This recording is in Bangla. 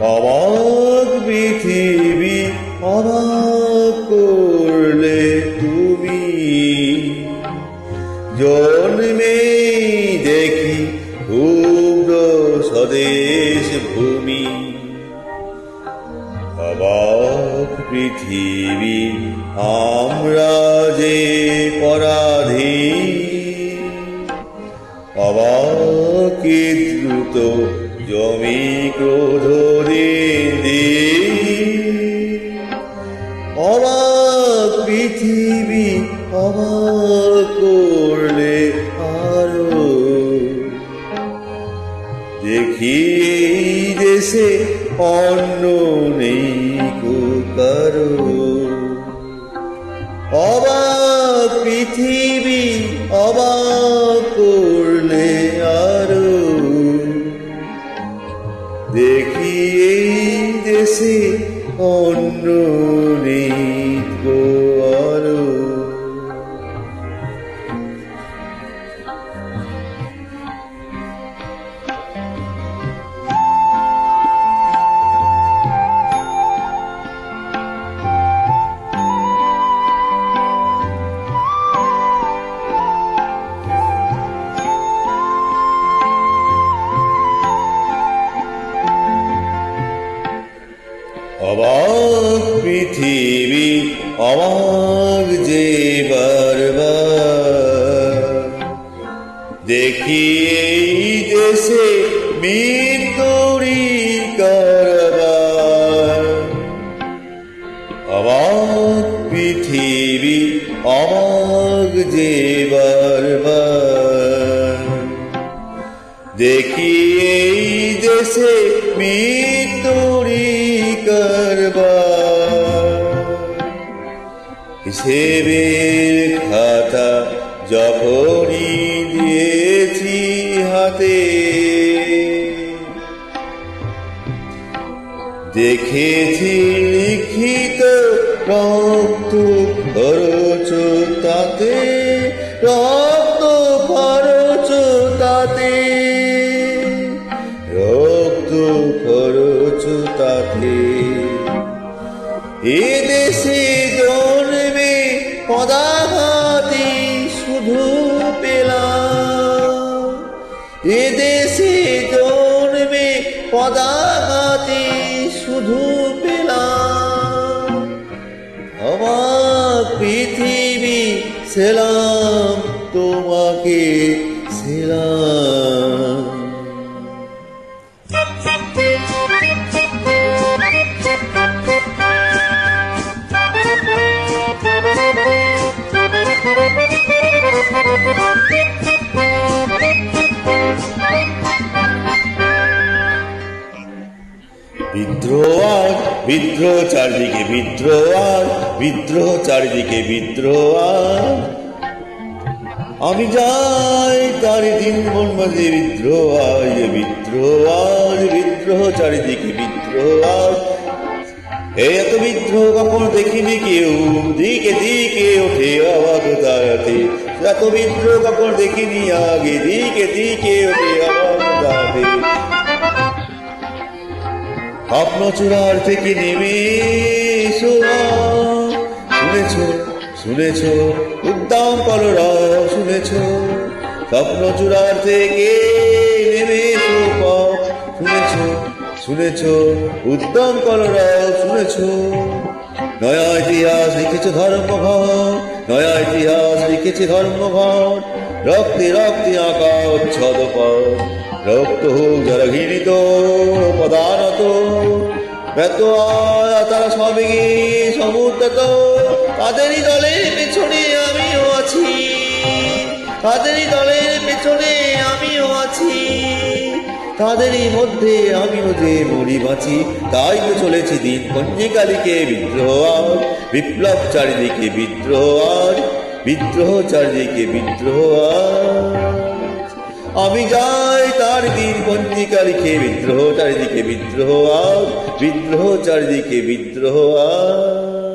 অবাক পৃথিবী, অবাক করলে তুমি। জন্মে দেখি ক্ষুদ্র স্বদেশ ভূমি। অবাক পৃথিবী, আমরা যে পরাধীন অবাকে দ্রুত জমি ক্রোধ অবাক পৃথিবী অবাক করলে আরও। দেখি এই দেশে অন্য নেই কারও। অবাক পৃথিবী দেশে অন্য পৃথিবী অবাক যে বারবার। দেখি এই দেশে মৃত্যুরি কারবার। অবাক পৃথিবী অবাক যে বারবার। দেখি এই দেশে মৃত্যুরি কারবার। হিসেবের খাতা যখনই দিয়েছি হাতে। দেখেছি লিখিত রক্ত খরচ তাতে রক্ত পদাঘাতি শুধু পেলাম। এ দেশে জন্মে পদাঘাতি শুধু পেলাম। আমার পৃথিবী সেলাম তোমাকে সেলাম। বিদ্রোহ আর বিদ্রোহ চারিদিকে বিদ্রোহ আর বিদ্রোহ চারিদিকে বিদ্রোহ। আর আমি যাই তারি দিন মন বিদ্রোহ বিদ্রোহ বিদ্রোহ চারিদিকে বিদ্রোহ। আজ এত বিদ্রোহ কখন দেখিনি কেউ, দিকে দিকে ওঠে অবাক তারাতে এত বিদ্রোহ কখন দেখিনি আগে, দিকে দিকে ওঠে অবাক তারাতে স্বপ্ন চূড়ার থেকে নেমে। শুনেছ শুনেছ, উদ্দাম কলরা শুনেছ স্বপ্ন চূড়ার থেকে নেমে। শুনেছ শুনেছ, উদ্দাম কলরা শুনেছ নয়া ইতিহাস লিখেছে ধর্মঘর নয়া ইতিহাস লিখেছে ধর্মঘর রক্তে রক্তে আঁকা উচ্ছদ রক্ত হোক যারা ঘৃণিত ব্যর্থ হয় তারা সবেগে সমুদ্রত তাদেরই দলের পেছনে আমিও আছি। তাদেরই দলের পেছনে আমিও আছি। তাদেরই মধ্যে আমিও যে মরি বাঁচি তাই তো চলেছি দিন কন্যিকালীকে বিদ্রোহ আজ বিপ্লব চারিদিকে বিদ্রোহ আজ বিদ্রোহ চারদিকে বিদ্রোহ আমি যাই তার দিন পঞ্জিকা লিখে বিদ্রোহ চারিদিকে বিদ্রোহ বিদ্রোহ চারিদিকে বিদ্রোহ আজ।